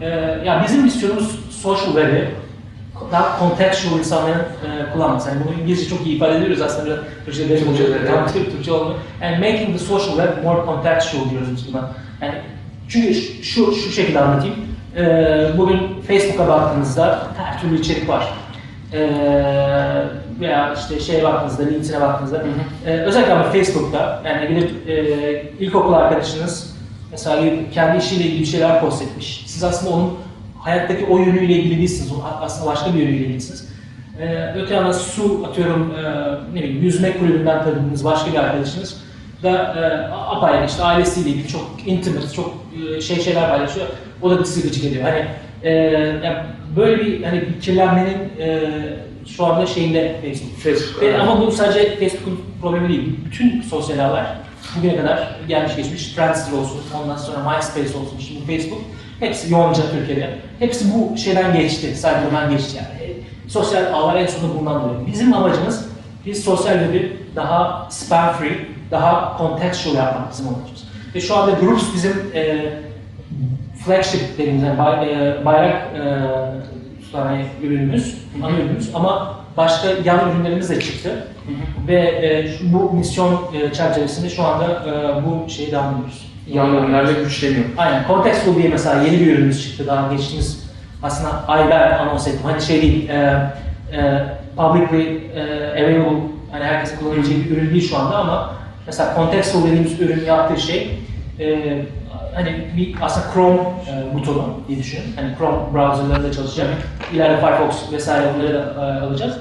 Ee, ya bizim misyonumuz social web'i daha contextual insanların e, kullanması. Yani bunu İngilizce çok iyi ifade ediyoruz aslında. Biraz Türkçe'de Türkçe'de, evet. tam Türk, Türkçe olmuyor. Yani making the social web more contextual diyoruz biz buna. Yani çünkü şu, şu şekilde anlatayım. Ee, bugün Facebook'a baktığınızda her türlü içerik var. Ee, veya işte şeye baktığınızda, LinkedIn'e baktığınızda. Ee, özellikle ama Facebook'ta yani gidip e, ilkokul arkadaşınız mesela kendi işiyle ilgili bir şeyler post etmiş. Siz aslında onun hayattaki o yönüyle ilgili değilsiniz. O aslında başka bir yönüyle ilgilisiniz. Ee, öte yandan su atıyorum e, ne bileyim yüzme kulübünden tanıdığınız başka bir arkadaşınız da e, apayrı işte ailesiyle ilgili çok intimate, çok e, şey şeyler paylaşıyor. O da sizi gıcık ediyor. Hani e, yani böyle bir hani bir kirlenmenin e, şu anda şeyinde Facebook. Facebook. Ve, ama bu sadece Facebook'un problemi değil. Bütün sosyal ağlar bugüne kadar gelmiş geçmiş. Friendster olsun, ondan sonra MySpace olsun, şimdi Facebook. Hepsi yoğunca Türkiye'de. Hepsi bu şeyden geçti, sayfadan geçti yani. E, Sosyal ağlar en sonunda bundan dolayı. Bizim amacımız, biz sosyal web'i daha spam free, daha contextual yapmak bizim amacımız. Ve şu anda Groups bizim e, flagship dediğimiz yani bay- e, bayrak e, hani ürünümüz, ana ürünümüz ama başka yan ürünlerimiz de çıktı. Ve e, şu- bu misyon e, çerçevesinde şu anda e, bu şeyi devam ediyoruz. Yan ürünlerle güçleniyor. Aynen. Contextful diye mesela yeni bir ürünümüz çıktı. Daha geçtiğimiz aslında ayda anons ettim. Hani şey değil, e, e, publicly e, available, hani herkesin kullanabileceği bir ürün değil şu anda ama mesela Contextful dediğimiz ürün yaptığı şey e, hani bir aslında Chrome e, butonu diye düşünün. Hani Chrome browserlarında çalışacak. İleride Firefox vesaire onları da e, alacağız.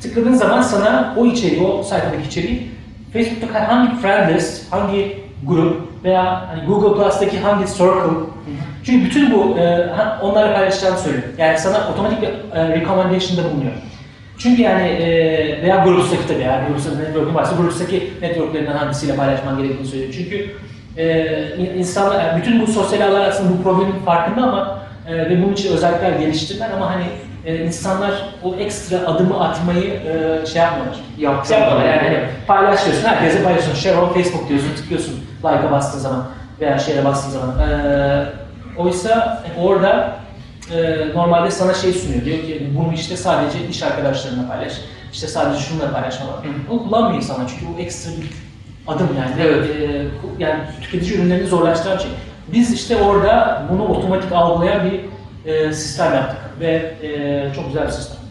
Tıkladığın zaman sana o içeriği, o sayfadaki içeriği Facebook'ta hangi friend list, hangi grup veya hani Google Plus'taki hangi circle çünkü bütün bu e, onlarla paylaşacağını söylüyor. Yani sana otomatik bir e, recommendation'da bulunuyor. Çünkü yani e, veya Groups'taki tabii yani Groups'ta network'ün varsa Groups'taki network'lerinden hangisiyle paylaşman gerektiğini söylüyor. Çünkü e, in- insanlar, yani bütün bu sosyal ağlar aslında bu problemin farkında ama e, ve bunun için özellikler geliştirdiler ama hani e, insanlar o ekstra adımı atmayı e, şey yapmıyorlar. Yaptı. Yapmıyorlar yani hani paylaşıyorsun, herkese paylaşıyorsun. Share on Facebook diyorsun, tıklıyorsun like'a bastığın zaman veya share'e bastığın zaman. E, oysa orada e, normalde sana şey sunuyor. Diyor ki bunu işte sadece iş arkadaşlarına paylaş. İşte sadece şunları paylaşma var. Onu kullanmıyor insanlar çünkü bu ekstra bir adım yani. Evet. E, yani tüketici ürünlerini zorlaştıran şey. Biz işte orada bunu otomatik algılayan bir e, sistem yaptık ve e, çok güzel bir sistem.